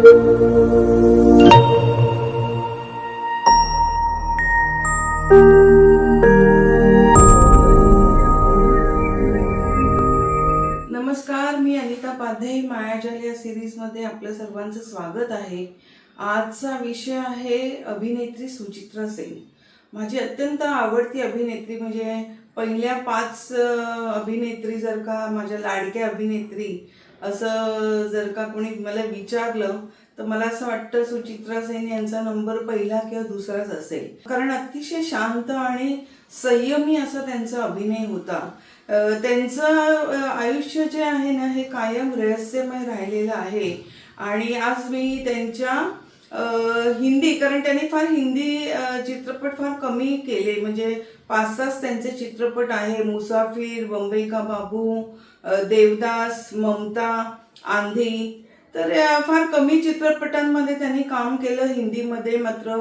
नमस्कार मी अनिता पाधे मायाजाल या सिरीजमध्ये आपलं सर्वांचं स्वागत आहे. आजचा विषय आहे अभिनेत्री सुचित्रा सेन. माझी अत्यंत आवडती अभिनेत्री म्हणजे पहिल्या पाच अभिनेत्री जर का माझ्या लाडक्या अभिनेत्री असं जर का कोणी मला विचारलं तर मला असं वाटतं सुचित्रा सेन यांचा नंबर पहिला किंवा दुसराच असेल. कारण अतिशय शांत आणि संयमी असा त्यांचा अभिनय होता. त्यांचं आयुष्य जे आहे ना हे कायम रहस्यमय राहिलेलं आहे. आणि आज मी त्यांच्या हिंदी कारण त्यांनी फार हिंदी चित्रपट फार कमी केले. म्हणजे पाच सहाच त्यांचे चित्रपट आहे. मुसाफिर बंबई का बाबू देवदास ममता आंधी. तर फार कमी चित्रपटांमध्ये त्यांनी काम केलं हिंदीमध्ये. मात्र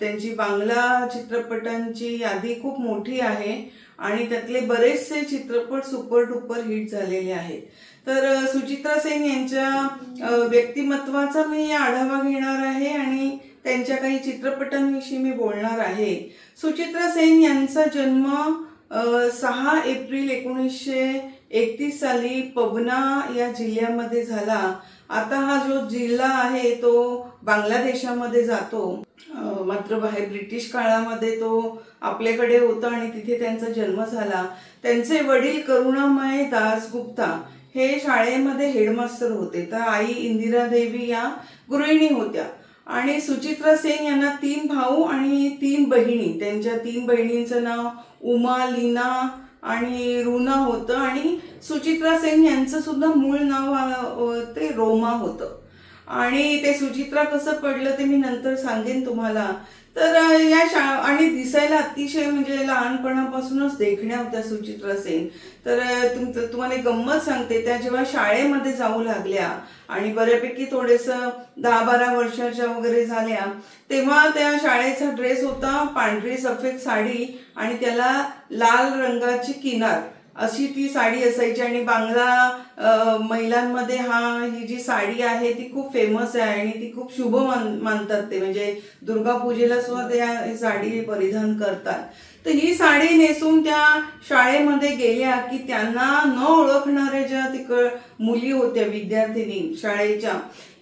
त्यांची बांगला चित्रपटांची यादी खूप मोठी आहे आणि त्यातले बरेचसे चित्रपट सुपर डुपर हिट झालेले आहेत. तर सुचित्रा सेन यांच्या व्यक्तिमत्वाचा मी आढावा घेणार आहे आणि त्यांच्या काही चित्रपटांविषयी मी बोलणार आहे. सुचित्रा सेन यांचा जन्म सहा एप्रिल एकोणीसशे एकतीस साली पवना या जिल्ह्यामध्ये झाला. आता हा जो जिल्हा आहे तो बांगलादेशामध्ये जातो. मात्र बाहेर ब्रिटिश काळामध्ये तो आपल्याकडे होता आणि तिथे त्यांचा जन्म झाला. त्यांचे वडील करुणामय दासगुप्ता हे शाळेमध्ये हेडमास्टर होते. तर आई इंदिरा देवी या गृहिणी होत्या. आणि सुचित्रा सेन यांना तीन भाऊ आणि तीन बहिणी. त्यांच्या तीन बहिणींचं नाव उमा लीना आणि रुना होतं. आणि सुचित्रा सेन यांचं सुद्धा मूळ नाव ते रोमा होतं. आणि ते सुचित्रा कसं पडलं ते मी नंतर सांगेन तुम्हाला. तर या शा आणि दिसायला अतिशय म्हणजे लहानपणापासूनच देखण्या होत्या सुचित्रा सेन. तर तुम तुम्हाला एक गंमत सांगते त्या जेव्हा शाळेमध्ये जाऊ लागल्या आणि बऱ्यापैकी थोडंसं दहा बारा वर्षाच्या वगैरे झाल्या तेव्हा त्या शाळेचा ड्रेस होता पांढरी सफेद साडी आणि त्याला लाल रंगाची किनार. अशी ती साडी असायची आणि बांगला महिलांमध्ये हा ही जी साडी आहे ती खूप फेमस आहे आणि ती खूप शुभ मान मानतात ते. म्हणजे दुर्गा पूजेला सुद्धा त्या साडी परिधान करतात. तर ही साडी नेसून त्या शाळेमध्ये गेल्या की त्यांना न ओळखणाऱ्या ज्या तिकड मुली होत्या विद्यार्थिनी शाळेच्या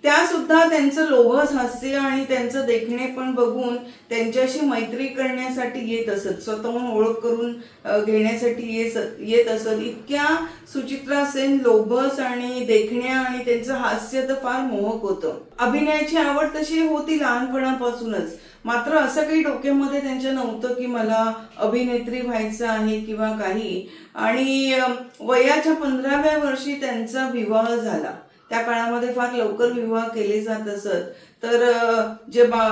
त्या सुद्धा त्यांचं लोभस हास्य आणि त्यांचं देखणे पण बघून त्यांच्याशी मैत्री करण्यासाठी येत असत. स्वतःहून ओळख करून घेण्यासाठी येत येत असत. इतक्या सुचित्रा सेन लोभस आणि देखण्या आणि त्यांचं हास्य तर फार मोहक होतं. अभिनयाची आवड तशी होती लहानपणापासूनच. मात्र असं काही डोक्यामध्ये त्यांच्या नव्हतं की मला अभिनेत्री व्हायचं आहे किंवा काही. आणि वयाच्या पंधराव्या वर्षी त्यांचा विवाह झाला. त्या काळामध्ये फार लवकर विवाह केले जात असत. तर जे बा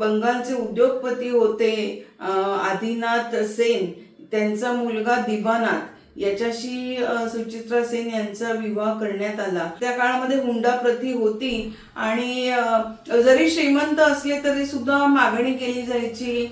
बंगालचे उद्योगपती होते आदिनाथ सेन त्यांचा मुलगा दिबानाथ याच्याशी सुचित्रा सेन यांचा विवाह करण्यात आला. त्या काळामध्ये हुंडा प्रती होती आणि जरी श्रीमंत असले तरी सुद्धा मागणी केली जायची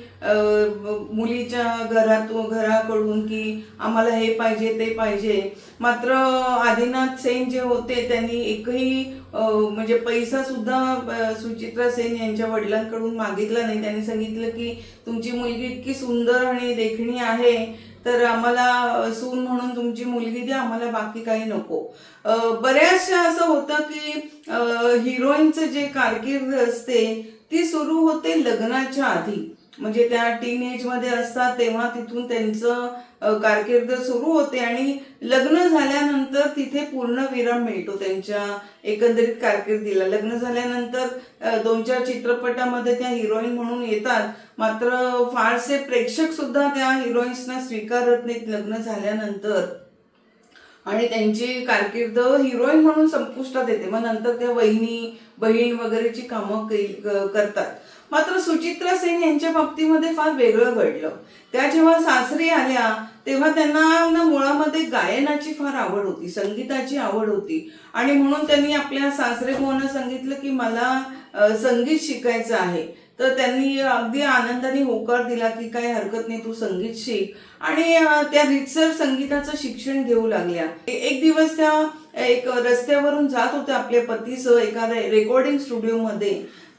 मुलीच्या घरातून घराकडून की आम्हाला हे पाहिजे ते पाहिजे. मात्र आदिनाथ सेन जे होते त्यांनी एकही म्हणजे पैसा सुद्धा सुचित्रा सेन यांच्या वडिलांकडून मागितला नाही. त्यांनी सांगितलं की तुमची मुलगी इतकी सुंदर आणि देखणी आहे तर आम्हाला सून म्हणून तुमची मुलगी द्या आम्हाला बाकी काही नको. बऱ्याचशा असं होतं की हिरोईनचं जे कारकीर्द असते ती सुरू होते लग्नाच्या आधी. म्हणजे त्या टीन एजमध्ये असतात तेव्हा तिथून त्यांचं कारकिर्द कारकीर्द सुरू होते आणि लग्न झाल्यानंतर तिथे पूर्ण विराम मिळतो त्यांच्या एकंदरीत कारकिर्दीला. लग्न झाल्यानंतर दोन चार चित्रपटामध्ये त्या हिरोईन म्हणून येतात. मात्र फारसे प्रेक्षक सुद्धा त्या हिरोईन्सना स्वीकारत नाहीत लग्न झाल्यानंतर. आणि त्यांची कारकीर्द हिरोईन म्हणून संपुष्टात येते. मग नंतर त्या वहिनी बहीण वगैरेची कामं करतात. मात्र सुचित्रा सेन यांच्या बाबतीमध्ये फार वेगळं घडलं. त्या जेव्हा सासरी आल्या तेव्हा त्यांना ना मुळामध्ये गायनाची फार आवड होती संगीताची आवड होती. आणि म्हणून त्यांनी आपल्या सासरे भावांना सांगितलं की मला संगीत शिकायचं आहे. तर त्यांनी अगदी आनंदाने होकार दिला की काही हरकत नाही तू संगीत शिक. आणि त्या रितसर संगीताचं शिक्षण घेऊ लागल्या. एक दिवस त्या एक रस्त्यावरून जात होत्या आपल्या पतीसह एखाद्या रेकॉर्डिंग स्टुडिओमध्ये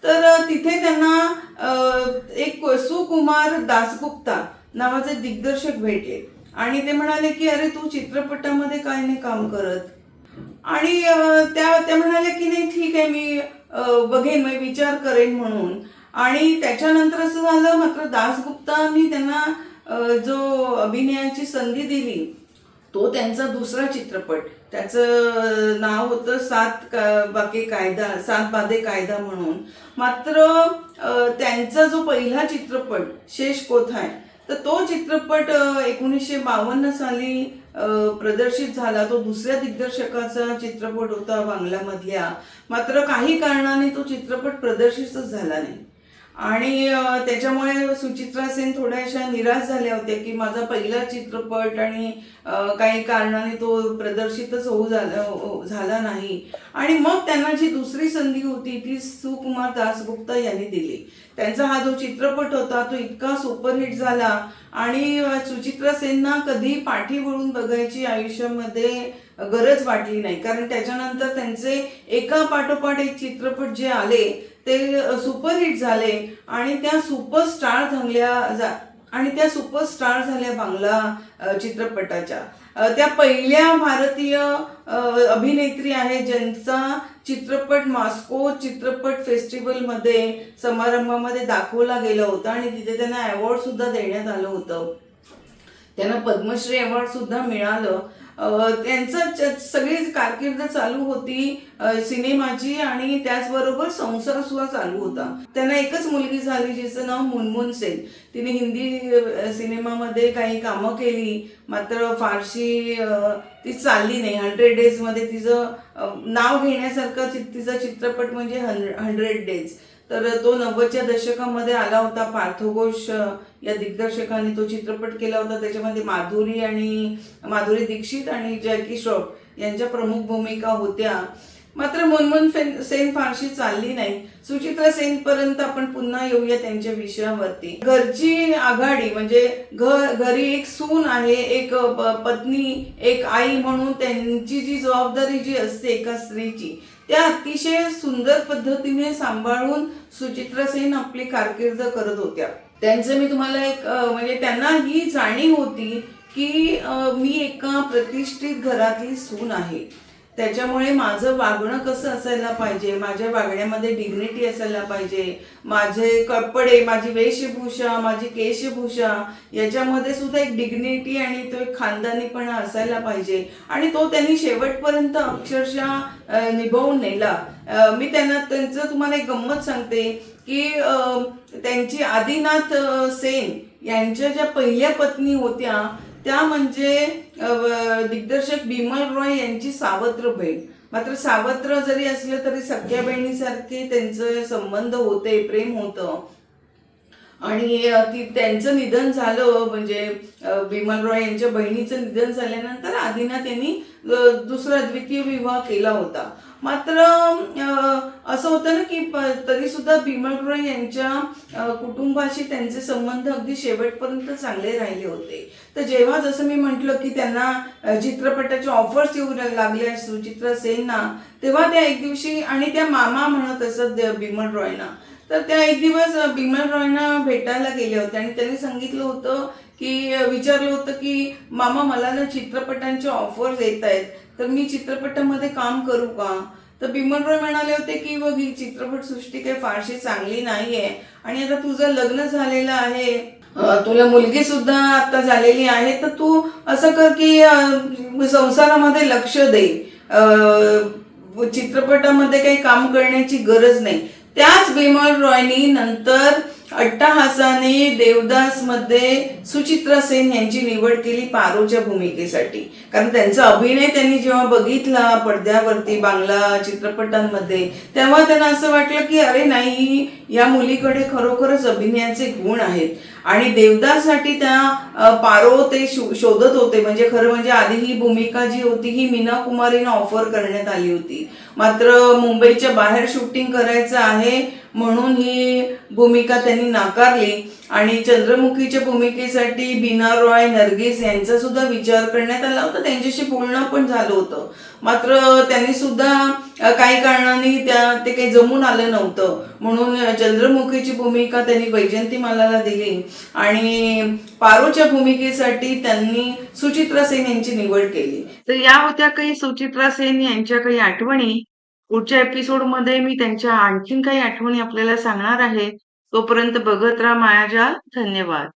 तर तिथे त्यांना एक सुकुमार दासगुप्ता नावाचे दिग्दर्शक भेटले. आणि ते म्हणाले की अरे तू चित्रपटामध्ये काय नाही काम करत. आणि त्या त्या म्हणाले की नाही ठीक आहे मी बघेन मी विचार करेन म्हणून. आणि त्याच्यानंतर असं झालं मात्र दासगुप्तांनी त्यांना जो अभिनयाची संधी दिली तो त्यांचा दुसरा चित्रपट. त्याचं नाव होतं सात का- बाके कायदा सात बाधे कायदा म्हणून. मात्र त्यांचा जो पहिला चित्रपट शेष कोथाय तर तो चित्रपट एकोणीसशे बावन्न साली प्रदर्शित झाला. तो दुसऱ्या दिग्दर्शकाचा चित्रपट होता बांगलामधल्या. मात्र काही कारणाने तो चित्रपट प्रदर्शितच झाला नाही. आणि त्याच्यामुळे सुचित्रा सेन थोड्याशा निराश झाल्या होत्या की माझा पहिला चित्रपट आणि काही कारणाने तो प्रदर्शितच होऊ झाला हो, झाला नाही. आणि मग त्यांना जी दुसरी संधी होती ती सुकुमार दासगुप्ता यांनी दिली. त्यांचा हा जो चित्रपट होता तो इतका सुपरहिट झाला आणि सुचित्रा सेनना कधी पाठी वळून बघायची आयुष्यामध्ये गरज वाटली नाही. कारण त्याच्यानंतर त्यांचे एका पाठोपाठ एक चित्रपट जे आले ते सुपरहिट झाले आणि त्या सुपरस्टार झाल्या जा- आणि त्या सुपरस्टार झाल्या बांगला चित्रपटाच्या. त्या पहिल्या भारतीय अभिनेत्री आहेत ज्यांचा चित्रपट मॉस्को चित्रपट फेस्टिवलमध्ये समारंभामध्ये दाखवला गेला होता आणि तिथे त्यांना अवॉर्ड सुद्धा देण्यात आलं होतं. त्यांना पद्मश्री अवॉर्ड सुद्धा मिळालं. त्यांचं च- सगळी कारकीर्द चालू होती सिनेमाची आणि त्याचबरोबर संसार सुद्धा चालू होता. त्यांना एकच मुलगी झाली जिचं नाव मुनमुन सेन. तिने हिंदी सिनेमामध्ये काही कामं केली मात्र फारशी ती चालली नाही. हंड्रेड डेजमध्ये तिचं नाव घेण्यासारखं तिचा चित्रपट म्हणजे हंड्रेड डेज. तर तो नव्वदच्या दशकामध्ये आला होता. पार्थोघोष या दिग्दर्शकाने तो चित्रपट केला होता. त्याच्यामध्ये माधुरी आणि माधुरी दीक्षित आणि जॅकी श्रॉफ यांच्या प्रमुख भूमिका होत्या. मात्र मनमोहन सेन फारशी चालली नाही. सुचित्रा सेन पर्यंत आपण पुन्हा येऊया त्यांच्या विषयावरती. घरची आघाडी म्हणजे घर घरी एक सून आहे एक पत्नी एक आई म्हणून त्यांची जी जबाबदारी जी असते एका स्त्रीची त्या अतिशय सुंदर पद्धतीने सांभाळून सुचित्रा सेन आपली कारकीर्द करत होत्या. त्यांचं मी तुम्हाला एक म्हणजे त्यांना ही जाणीव होती की मी एका प्रतिष्ठित घरातली सून आहे. त्याच्यामुळे माझं वागणं कसं असायला पाहिजे? माझ्या वागण्यामध्ये डिग्निटी असायला पाहिजे. माझे कपडे माझी वेशभूषा माझी केशभूषा याच्यामध्ये सुद्धा एक डिग्निटी आणि तो एक खानदानीपणा असायला पाहिजे. आणि तो त्यांनी शेवटपर्यंत अक्षरशः निभवून निभावून नेला. मी त्यांना त्यांचं तुम्हाला एक गंमत सांगते की त्यांची आदिनाथ सेन यांच्या ज्या पहिल्या पत्नी होत्या त्या म्हणजे दिग्दर्शक बिमल रॉय यांची सावत्र बहीण. मात्र सावत्र जरी असलं तरी सख्या बहिणीसारखे त्यांचे संबंध होते प्रेम होतं. आणि ती त्यांचं निधन झालं म्हणजे बिमल रॉय यांच्या बहिणीचं निधन झाल्यानंतर आदिनाथ यांनी दुसरा द्वितीय विवाह केला होता. मात्र असं होतं ना की तरी सुद्धा बिमल रॉय यांच्या कुटुंबाशी त्यांचे संबंध अगदी शेवटपर्यंत चांगले राहिले होते. तर जेव्हा जसं मी म्हटलं की त्यांना चित्रपटाचे ऑफर्स येऊ लागल्या सुचित्रा सेनना तेव्हा त्या एक दिवशी आणि त्या मामा म्हणत असत भीमल रॉयना तर त्या एक दिवस भीमल बिमल रॉयना भेटायला गेल्या होत्या आणि त्यांनी सांगितलं होतं की विचारलं होतं की मामा मला ना चित्रपटांचे ऑफर्स येत आहेत. तर मी चित्रपटामध्ये काम करू का? तर बिमल रॉय म्हणाले होते की बघ ही चित्रपट सृष्टी काही फारशी चांगली नाहीये. आणि आता तुझं लग्न झालेलं आहे. तुला मुलगी सुद्धा आता झालेली आहे. तर तू असं कर की संसारामध्ये लक्ष दे. चित्रपटामध्ये काही काम करण्याची गरज नाही. त्याच बिमल रॉयनी नंतर अट्टहासाने देवदासमध्ये सुचित्रा सेन यांची निवड केली पारोच्या भूमिकेसाठी. कारण त्यांचा अभिनय त्यांनी जेव्हा बघितला पडद्यावरती बांगला चित्रपटांमध्ये तेव्हा त्यांना असं वाटलं की अरे नाही या मुलीकडे खरोखरच अभिनयाचे गुण आहेत. आणि देवदाससाठी त्या पारो ते शो- शोधत होते. म्हणजे खरं म्हणजे आधी ही भूमिका जी होती ही मीना कुमारीनं ऑफर करण्यात आली होती. मात्र मुंबईच्या बाहेर शूटिंग करायचं आहे म्हणून ही भूमिका त्यांनी नाकारली. आणि चंद्रमुखीच्या भूमिकेसाठी बीना रॉय नर्गिस यांचा सुद्धा विचार करण्यात आला होता. त्यांच्याशी बोलणं पण झालं होतं. मात्र त्यांनी सुद्धा काही कारणाने त्या ते काही जमून आलं नव्हतं. म्हणून चंद्रमुखीची भूमिका त्यांनी वैजंतीमालाला दिली. आणि पारोच्या भूमिकेसाठी त्यांनी सुचित्रा सेन यांची निवड केली. तर या होत्या काही सुचित्रा सेन यांच्या काही आठवणी? पुढच्या एपिसोडमध्ये मी त्यांच्या आणखीन काही आठवणी आपल्याला सांगणार आहे. तोपर्यंत बघत राहा मायाजाल. धन्यवाद.